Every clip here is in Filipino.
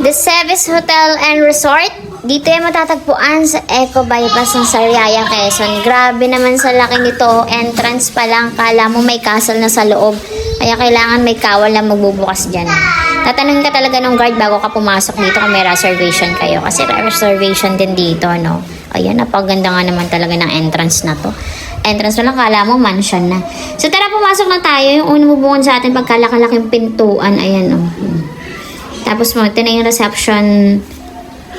The Sevis Hotel and Resort. Dito yung matatagpuan sa Eco Bypass ng Sariaya, Quezon. Grabe naman sa laki nito. Entrance pa lang. Kala mo may castle na sa loob. Kaya kailangan may kawal na magbubukas dyan. Tatanungin ka talaga ng guard bago ka pumasok dito kung may reservation kayo. Kasi reservation din dito, no? Ayan, napaganda nga naman talaga ng entrance na to. Entrance na lang, kala mo mansion na. So tara, pumasok na tayo. Yung unang bubungan sa atin pagkalakalaking pintuan. Ayan, oh. Tapos mo, ito na yung reception.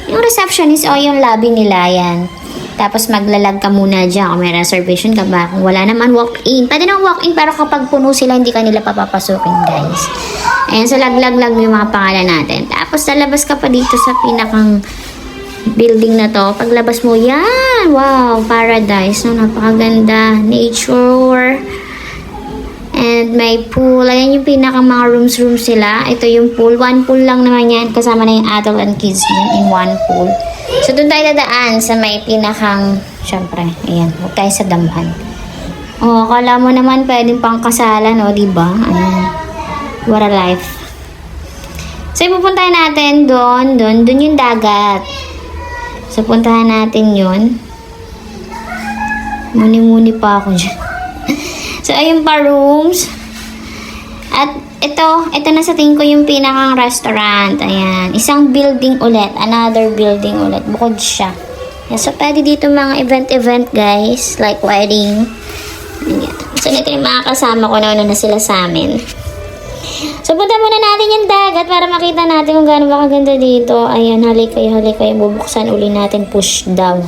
Yung receptionist o yung lobby nila yan. Tapos maglalag ka muna dyan kung may reservation ka ba. Kung wala naman, walk-in. Pwede nang walk-in pero kapag puno sila, hindi ka nila papapasukin, guys. Ayan, so laglag-lag yung mga pangalan natin. Tapos lalabas ka pa dito sa pinakang building na to. Paglabas mo, yan! Wow, paradise. No, napakaganda. Nature. And may pool. Ayan yung pinaka mga rooms rooms sila. Ito yung pool. One pool lang naman yan. Kasama na yung adult and kids din in one pool. So, doon tayo dadaan sa may pinakang, syempre, ayan, huwag tayo sa damhan. Oh, akala mo naman pwedeng pang kasalan, o, di ba? Ayan. What a life. So, pupuntahan natin doon, doon, doon yung dagat. So, puntahan natin yun. Muni-muni pa ako dyan. so, ayun pa rooms. At ito, ito na sa tingin ko yung pinakang restaurant. Ayan. Isang building ulit. Another building ulit. Bukod siya. Ayan, so, pwede dito mga event-event, guys. Like wedding. Ayan. So, ito yung mga kasama ko na na sila sa amin. So, punta muna natin yung dagat para makita natin kung gaano ba kaganda dito. Ayan, halik kayo, halik kayo. Bubuksan uli natin, push down.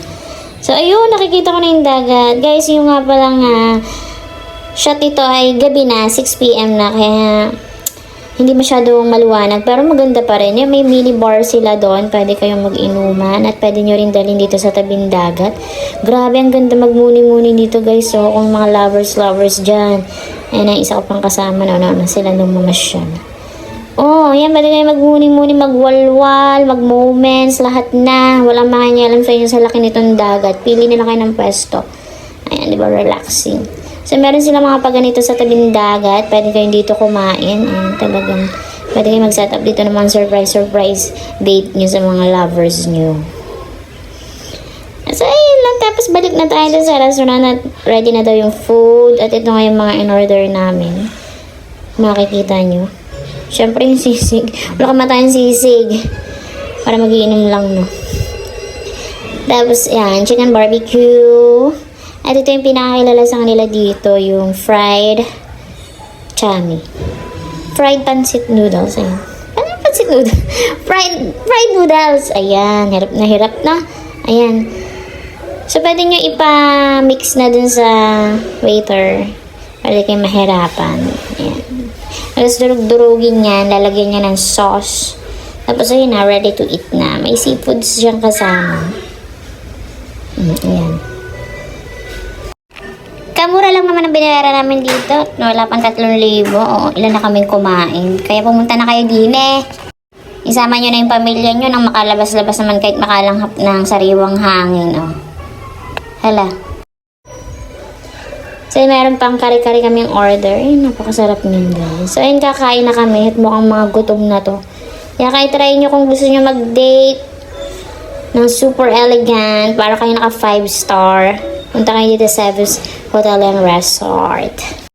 So, ayun, nakikita ko na yung dagat. Guys, yung nga palang uh, shot ito ay gabi na, 6pm na. Kaya, hindi masyadong maluwanag. Pero maganda pa rin. Yung may mini bar sila doon. Pwede kayong mag-inuman. At pwede nyo rin dalhin dito sa tabing dagat. Grabe, ang ganda magmuni-muni dito guys. So, kung mga lovers-lovers dyan. Ayan ang isa ko pang kasama. No, no, no, sila lumamasyal. Oh, yan. Pwede kayo magmuni-muni, magwalwal, mag-moments, lahat na. Walang makanyalam sa inyo sa laki nitong dagat. Pili na lang kayo ng pwesto. Ayan, di ba? Relaxing. So, meron sila mga paganito sa tabing dagat. Pwede kayong dito kumain. Ayan, talagang pwede kayong mag-set up dito naman surprise-surprise date nyo sa mga lovers nyo. So, ayun lang. Tapos, balik na tayo sa restaurant at ready na daw yung food. At ito nga yung mga in-order namin. Makikita nyo. Siyempre yung sisig. Wala ka matayang sisig. Para magiinom lang, no. Tapos, yan. Chicken barbecue. At ito yung pinakakilala sa kanila dito. Yung fried chami. Fried pancit noodles. Ayan. Ano yung pancit noodles? fried, fried noodles. Ayan. Hirap na hirap na. Ayan. So, pwede nyo ipa-mix na dun sa waiter. Pwede kayo mahirapan. Ayan. Tapos durug-durugin yan. Lalagyan niya ng sauce. Tapos ayun na, ready to eat na. May seafoods siyang kasama. Mm, ayan. Kamura lang naman ang binayaran namin dito. No, wala pang 3,000. Oo, ilan na kaming kumain. Kaya pumunta na kayo din eh. Isama nyo na yung pamilya nyo nang makalabas-labas naman kahit makalanghap ng sariwang hangin. Oh. Hala. So, meron pang kari-kari kaming order. Ay, napakasarap niyan, guys. So, ayun, kakain na kami. At mukhang mga gutom na to. Kaya kayo try nyo kung gusto nyo mag-date ng super elegant para kayo naka 5 star. Punta kayo dito sa Sevis Hotel and Resort.